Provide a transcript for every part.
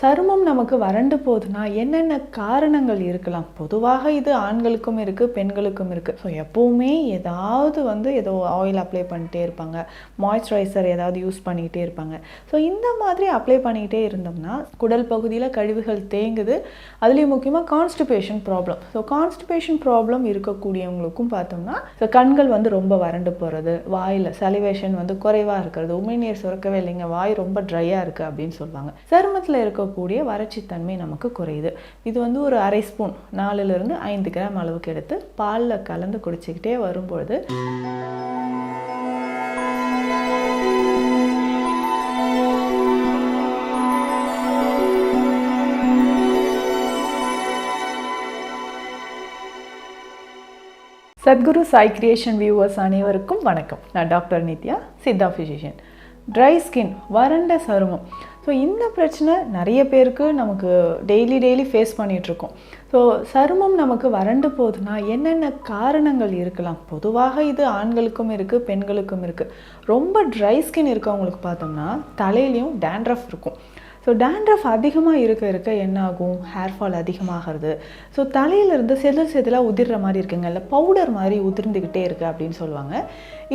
சருமம் நமக்கு வறண்டு போகுதுன்னா என்னென்ன காரணங்கள் இருக்கலாம்? பொதுவாக இது ஆண்களுக்கும் இருக்குது பெண்களுக்கும் இருக்குது ஸோ எப்போவுமே ஏதாவது வந்து ஏதோ ஆயில் அப்ளை பண்ணிட்டே இருப்பாங்க. மாய்ஸ்சரைசர் ஏதாவது யூஸ் பண்ணிக்கிட்டே இருப்பாங்க. ஸோ இந்த மாதிரி அப்ளை பண்ணிக்கிட்டே இருந்தோம்னா குடல் பகுதியில் கழிவுகள் தேங்குது. அதுலேயும் முக்கியமாக constipation problem so constipation problem இருக்கக்கூடியவங்களுக்கும் பார்த்தோம்னா ஸோ கண்கள் வந்து ரொம்ப வறண்டு போகிறது வாயில் சலிவேஷன் வந்து குறைவாக இருக்கிறது உமிழ்நீர் சுரக்கவே இல்லைங்க வாய் ரொம்ப ட்ரையாக இருக்குது அப்படின்னு சொல்லுவாங்க. சருமத்தில் இருக்க இருக்கக்கூடிய வறட்சித்தன்மை நமக்கு குறையுது. இது வந்து ஒரு அரை ஸ்பூன் நாலுலேருந்து ஐந்து கிராம் அளவுக்கு எடுத்து பாலில் கலந்து குடிச்சிக்கிட்டே வரும்பொழுது சத்குரு சாய் கிரியேஷன் வியூவர்ஸ் அனைவருக்கும் வணக்கம். நான் doctor Nithya Siddha physician dry skin வறண்ட சருமம். ஸோ இந்த பிரச்சனை நிறைய பேருக்கு நமக்கு டெய்லி டெய்லி ஃபேஸ் பண்ணிகிட்ருக்கோம் ஸோ சருமம் நமக்கு வறண்டு போகுதுன்னா என்னென்ன காரணங்கள் இருக்கலாம்? பொதுவாக இது ஆண்களுக்கும் இருக்குது பெண்களுக்கும் இருக்குது ரொம்ப ட்ரை ஸ்கின் இருக்கவங்களுக்கு பார்த்தோம்னா தலையிலையும் டேண்ட்ரஃப் இருக்கும். ஸோ டேண்ட்ரஃப் அதிகமாக இருக்க இருக்க என்ன ஆகும் ஹேர் ஃபால் அதிகமாகிறது. ஸோ தலையிலேருந்து செதில் செதிலாக உதிர்ற மாதிரி இருக்குங்க. இல்லை பவுடர் மாதிரி உதிர்ந்துக்கிட்டே இருக்குது அப்படின்னு சொல்லுவாங்க.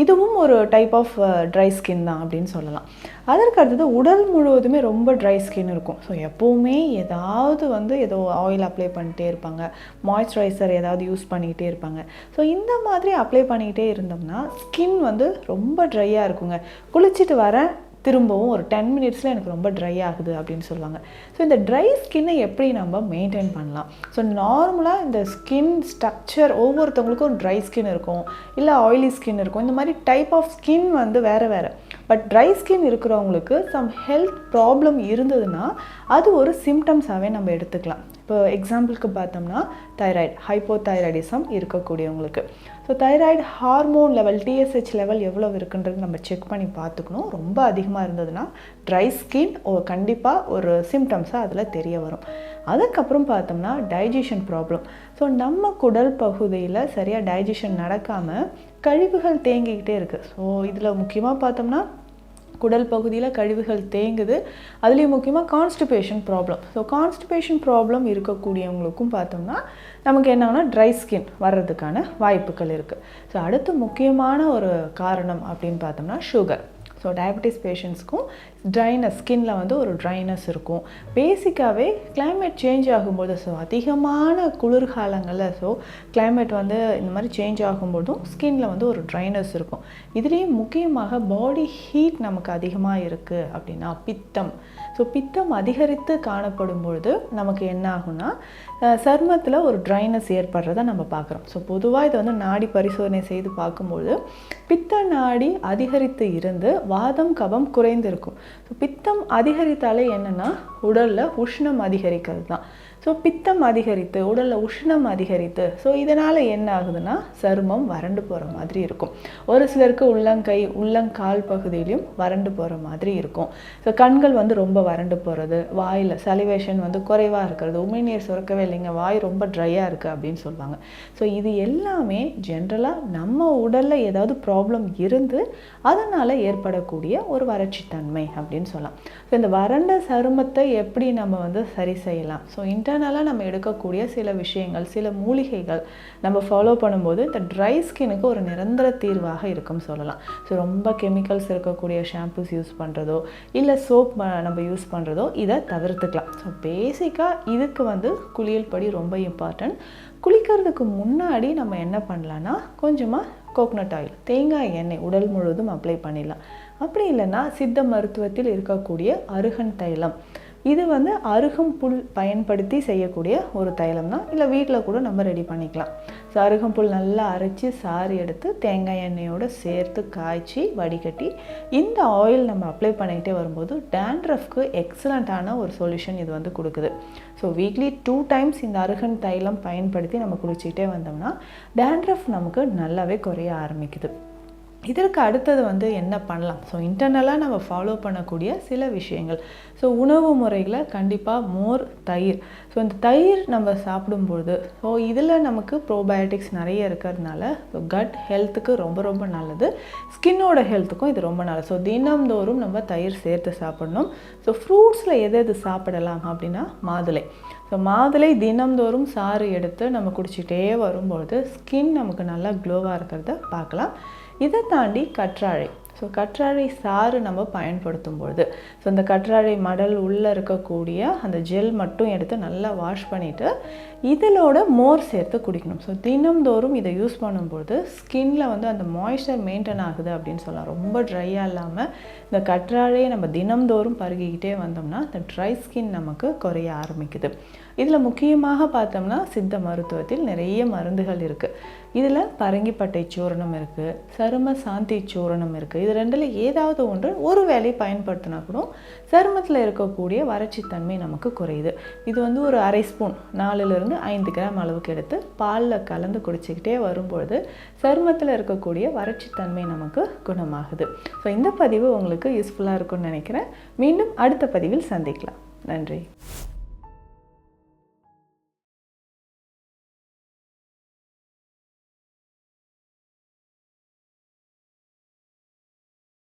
இதுவும் ஒரு டைப் ஆஃப் ட்ரை ஸ்கின் தான் அப்படின்னு சொல்லலாம். அதற்கு அடுத்தது உடல் முழுவதுமே ரொம்ப ட்ரை ஸ்கின் இருக்கும். ஸோ எப்போவுமே ஏதாவது வந்து ஏதோ ஆயில் அப்ளை பண்ணிட்டே இருப்பாங்க. மாய்ஸ்சரைசர் ஏதாவது யூஸ் பண்ணிக்கிட்டே இருப்பாங்க. ஸோ இந்த மாதிரி அப்ளை பண்ணிக்கிட்டே இருந்தோம்னா ஸ்கின் வந்து ரொம்ப ட்ரையாக இருக்குங்க. குளிச்சுட்டு வரேன் திரும்பவும் ஒரு டென் மினிட்ஸில் எனக்கு ரொம்ப ட்ரை ஆகுது அப்படின்னு சொல்லுவாங்க. ஸோ இந்த ட்ரை ஸ்கின்னை எப்படி நம்ம மெயின்டைன் பண்ணலாம்? ஸோ நார்மலாக இந்த ஸ்கின் ஸ்ட்ரக்சர் ஒவ்வொருத்தவங்களுக்கும் ட்ரை ஸ்கின் இருக்கும். இல்லை ஆயிலி ஸ்கின் இருக்கும். இந்த மாதிரி டைப் ஆஃப் ஸ்கின் வந்து வேறு வேறு. பட் ட்ரை ஸ்கின் இருக்கிறவங்களுக்கு சம் ஹெல்த் ப்ராப்ளம் இருந்ததுன்னா அது ஒரு சிம்டம்ஸாகவே நம்ம எடுத்துக்கலாம். இப்போ எக்ஸாம்பிளுக்கு பார்த்தோம்னா தைராய்டு ஹைப்போதைராய்டிசம் இருக்கக்கூடியவங்களுக்கு. So thyroid hormone level TSH level எவ்வளோ இருக்குன்றது நம்ம செக் பண்ணி பார்த்துக்கணும். ரொம்ப அதிகமாக இருந்ததுன்னா ட்ரை ஸ்கின் ஓ கண்டிப்பாக ஒரு சிம்டம்ஸாக அதில் தெரிய வரும். அதுக்கப்புறம் பார்த்தோம்னா டைஜஷன் ப்ராப்ளம் ஸோ நம்ம குடல் பகுதியில் சரியாக டைஜஷன் நடக்காமல் கழிவுகள் தேங்கிக்கிட்டே இருக்குது ஸோ இதில் முக்கியமாக பார்த்தோம்னா குடல் பகுதியில் கழிவுகள் தேங்குது. அதுலேயும் முக்கியமாக constipation problem so constipation problem இருக்கக்கூடியவங்களுக்கும் பார்த்தோம்னா நமக்கு என்னன்னா ட்ரை ஸ்கின் வர்றதுக்கான வாய்ப்புகள் இருக்குது ஸோ அடுத்து முக்கியமான ஒரு காரணம் அப்படின்னு பார்த்தோம்னா சுகர் ஸோ டயபெட்டிஸ் பேஷண்ட்ஸ்க்கும் ட்ரைனஸ் ஸ்கின்ல வந்து ஒரு ட்ரைனஸ் இருக்கும். பேசிக்காகவே கிளைமேட் சேஞ்ச் ஆகும்போது ஸோ அதிகமான குளிர்காலங்களில் ஸோ கிளைமேட் வந்து இந்த மாதிரி சேஞ்ச் ஆகும்போதும் ஸ்கின்ல வந்து ஒரு ட்ரைனஸ் இருக்கும். இதுலேயும் முக்கியமாக பாடி ஹீட் நமக்கு அதிகமாக இருக்குது அப்படின்னா பித்தம். ஸோ பித்தம் அதிகரித்து காணப்படும் பொழுது நமக்கு என்ன ஆகும்னா சர்மத்தில் ஒரு ட்ரைனஸ் ஏற்படுறத நம்ம பார்க்குறோம். ஸோ பொதுவாக இதை வந்து நாடி பரிசோதனை செய்து பார்க்கும்போது பித்த நாடி அதிகரித்து இருந்து வாதம் கபம் குறைந்திருக்கும். ஸோ பித்தம் அதிகரித்தாலே என்னென்னா உடலில் உஷ்ணம் அதிகரிக்கிறது தான் ஸோ பித்தம் அதிகரித்து உடலில் உஷ்ணம் அதிகரித்து ஸோ இதனால் என்ன ஆகுதுன்னா சருமம் வறண்டு போகிற மாதிரி இருக்கும். ஒரு சிலருக்கு உள்ளங்கை உள்ளங்கால் பகுதியிலையும் வறண்டு போகிற மாதிரி இருக்கும். ஸோ கண்கள் வந்து ரொம்ப வறண்டு போகிறது வாயில் சலிவேஷன் வந்து குறைவாக இருக்கிறது உமிழ்நீர் சுரக்கவே இல்லைங்க வாய் ரொம்ப ட்ரையாக இருக்குது அப்படின்னு சொல்லுவாங்க. ஸோ இது எல்லாமே ஜென்ரலாக நம்ம உடலில் ஏதாவது ப்ராப்ளம் இருந்து அதனால் ஏற்படக்கூடிய ஒரு வறட்சித்தன்மை அப்படின்னு சொல்லலாம். ஸோ இந்த வறண்ட சருமத்தை எப்படி நம்ம வந்து சரி செய்யலாம்? ஸோ இன்டர்னலாக நம்ம எடுக்கக்கூடிய சில விஷயங்கள் சில மூலிகைகள் நம்ம ஃபாலோ பண்ணும்போது இந்த ட்ரை ஸ்கின்னுக்கு ஒரு நிரந்தர தீர்வாக இருக்கும் சொல்லலாம். ஸோ ரொம்ப கெமிக்கல்ஸ் இருக்கக்கூடிய ஷாம்பூஸ் யூஸ் பண்ணுறதோ இல்லை சோப் நம்ம யூஸ் பண்ணுறதோ இதை தவிர்த்துக்கலாம். ஸோ பேசிக்காக இதுக்கு வந்து குளியல் படி ரொம்ப இம்பார்ட்டன்ட் குளிக்கிறதுக்கு முன்னாடி நம்ம என்ன பண்ணலான்னா கொஞ்சமாக கோக்னட் ஆயில் தேங்காய் எண்ணெய் உடல் முழுவதும் அப்ளை பண்ணிடலாம். அப்படி இல்லைன்னா சித்த மருத்துவத்தில் இருக்கக்கூடிய அருகன் தைலம். இது வந்து அருகம்புல் பயன்படுத்தி செய்யக்கூடிய ஒரு தைலம் தான் இல்லை வீட்டில் கூட நம்ம ரெடி பண்ணிக்கலாம். ஸோ அருகம்புல் நல்லா அரைச்சி சாறு எடுத்து தேங்காய் எண்ணெயோடு சேர்த்து காய்ச்சி வடிகட்டி இந்த ஆயில் நம்ம அப்ளை பண்ணிக்கிட்டே வரும்போது டேண்ட்ரஃப்க்கு எக்ஸலண்ட்டான ஒரு சொல்யூஷன் இது வந்து கொடுக்குது. ஸோ வீக்லி டூ டைம்ஸ் இந்த அருகன் தைலம் பயன்படுத்தி நம்ம குளிச்சுக்கிட்டே வந்தோம்னா டேண்ட்ரஃப் நமக்கு நல்லாவே குறைய ஆரம்பிக்குது. இதற்கு அடுத்தது வந்து என்ன பண்ணலாம்? ஸோ இன்டர்னலாக நம்ம ஃபாலோ பண்ணக்கூடிய சில விஷயங்கள். ஸோ உணவு முறைகளை கண்டிப்பாக மோர் தயிர். ஸோ இந்த தயிர் நம்ம சாப்பிடும்பொழுது ஸோ இதில் நமக்கு ப்ரோபயோட்டிக்ஸ் நிறைய இருக்கிறதுனால ஸோ கட் ஹெல்த்துக்கு ரொம்ப ரொம்ப நல்லது. ஸ்கின்னோட ஹெல்த்துக்கும் இது ரொம்ப நல்லது. ஸோ தினம்தோறும் நம்ம தயிர் சேர்த்து சாப்பிடணும். ஸோ ஃப்ரூட்ஸில் எது எது சாப்பிடலாம் அப்படின்னா மாதுளை. ஸோ மாதுளை தினம்தோறும் சாறு எடுத்து நம்ம குடிச்சிட்டே வரும்பொழுது ஸ்கின் நமக்கு நல்லா க்ளோவாக இருக்கிறத பார்க்கலாம். இதை தாண்டி கற்றாழை. ஸோ கற்றாழை சாறு நம்ம பயன்படுத்தும் பொழுது. ஸோ இந்த கற்றாழை மடல் உள்ளே இருக்கக்கூடிய அந்த ஜெல் மட்டும் எடுத்து நல்லா வாஷ் பண்ணிவிட்டு இதிலோட மோர் சேர்த்து குடிக்கணும். ஸோ தினம்தோறும் இதை யூஸ் பண்ணும்பொழுது ஸ்கின்ல வந்து அந்த மாய்ஸ்சர் மெயின்டைன் ஆகுது அப்படின்னு சொல்லலாம். ரொம்ப ட்ரையாக இல்லாமல் இந்த கற்றாழையை நம்ம தினம்தோறும் பருகிக்கிட்டே வந்தோம்னா இந்த ட்ரை ஸ்கின் நமக்கு குறைய ஆரம்பிக்குது. இதில் முக்கியமாக பார்த்தோம்னா சித்த மருத்துவத்தில் நிறைய மருந்துகள் இருக்குது இதில் பரங்கிப்பட்டை சூரணம் இருக்குது சரும சாந்தி சூரணம் இருக்குது இது ரெண்டில் ஏதாவது ஒன்று ஒரு வேலை பயன்படுத்தினா கூட சருமத்தில் இருக்கக்கூடிய வறட்சித்தன்மை நமக்கு குறையுது. இது வந்து ஒரு அரை ஸ்பூன் நாலுலேருந்து ஐந்து கிராம் அளவுக்கு எடுத்து பாலில் கலந்து குடிச்சிக்கிட்டே வரும்பொழுது சருமத்தில் இருக்கக்கூடிய வறட்சித்தன்மை நமக்கு குணமாகுது. ஸோ இந்த பதிவு உங்களுக்கு யூஸ்ஃபுல்லாக இருக்கும்னு நினைக்கிறேன். மீண்டும் அடுத்த பதிவில் சந்திக்கலாம். நன்றி.